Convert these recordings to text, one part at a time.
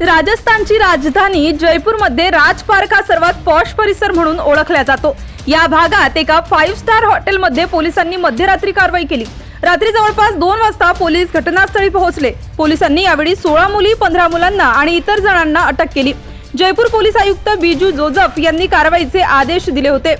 राजस्थानची राजधानी जयपूरमध्ये राजपार्क हा सर्वात पॉश परिसर म्हणून ओळखला जातो. या भागात एका फाईव्ह स्टार हॉटेलमध्ये पोलिसांनी मध्यरात्री कारवाई केली. रात्री जवळपास दोन वाजता पोलीस घटनास्थळी पोहोचले. पोलिसांनी यावेळी सोळा मुली पंधरा मुलांना आणि इतर जणांना अटक केली. जयपूर पोलीस आयुक्त बिजू जोझफ यांनी कारवाईचे आदेश दिले होते.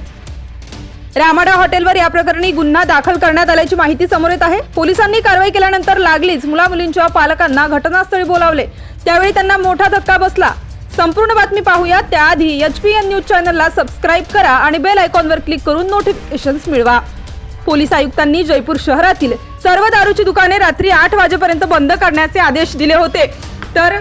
रामाडा हॉटेलवर या प्रकरणी गुन्हा दाखल करण्यात आल्याची माहिती समोर येत आहे. पोलिसांनी कारवाई केल्यानंतर लागलीच मुला मुलींच्या पालकांना घटनास्थळी बोलावले. त्यावेळी त्यांना मोठा धक्का बसला. संपूर्ण बातमी पाहूया. त्याआधी एच पी एन न्यूज चॅनलला सबस्क्राईब करा आणि बेल आयकॉनवर क्लिक करून नोटिफिकेशन्स मिळवा. पोलीस आयुक्तांनी जयपूर शहरातील सर्व दारूची दुकाने रात्री आठ वाजेपर्यंत बंद करण्याचे आदेश दिले होते. तर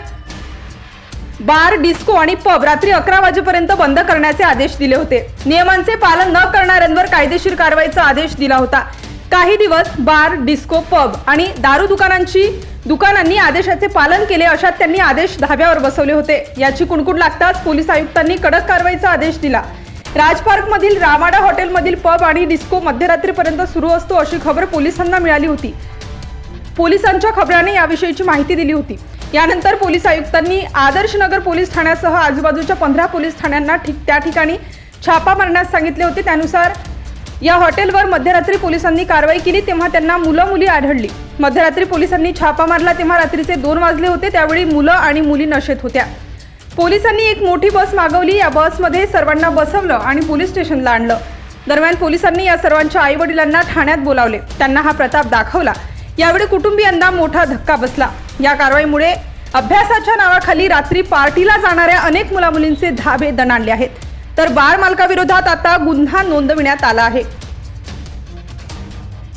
बार डिस्को आणि पब रात्री अकरा वाजेपर्यंत बंद करण्याचे आदेश दिले होते. नियमांचे पालन न करणाऱ्यांवर कायदेशीर कारवाईचा आदेश दिला होता. काही दिवस बार डिस्को पब आणि दारू दुकानांची दुकानांनी आदेशाचे पालन केले अशात त्यांनी आदेश धाब्यावर बसवले होते. याची कुणकुण लागताच पोलीस आयुक्तांनी कडक कारवाईचा आदेश दिला. राजपार्कमधील रामाडा हॉटेलमधील पब आणि डिस्को मध्यरात्रीपर्यंत सुरू असतो अशी खबर पोलिसांना मिळाली होती. पोलिसांच्या खबराने याविषयीची माहिती दिली होती. यानंतर पोलीस आयुक्तांनी आदर्श नगर पोलीस ठाण्यासह आजूबाजूच्या पंधरा पोलीस ठाण्यांना ठीक त्या ठिकाणी छापा मारण्यास सांगितले होते. त्यानुसार या हॉटेलवर मध्यरात्री पोलिसांनी कारवाई केली तेव्हा त्यांना मुलं मुली आढळली. मध्यरात्री पोलिसांनी छापा मारला तेव्हा रात्रीचे दोन वाजले होते त्यावेळी मुलं आणि मुली नशेत होत्या. पोलिसांनी एक मोठी बस मागवली या बसमध्ये सर्वांना बसवलं आणि पोलीस स्टेशनला आणलं. दरम्यान पोलिसांनी या सर्वांच्या आई वडिलांना ठाण्यात बोलावले. त्यांना हा प्रताप दाखवला. यावेळी कुटुंबियांना मोठा धक्का बसला. या कारवाईमुळे अभ्यासाच्या नावाखाली रात्री पार्टीला जाणाऱ्या अनेक मुलामुलींचे धाबे दणाणले आहेत. तर बार मालकाविरोधात आता गुन्हा नोंदविण्यात आला आहे.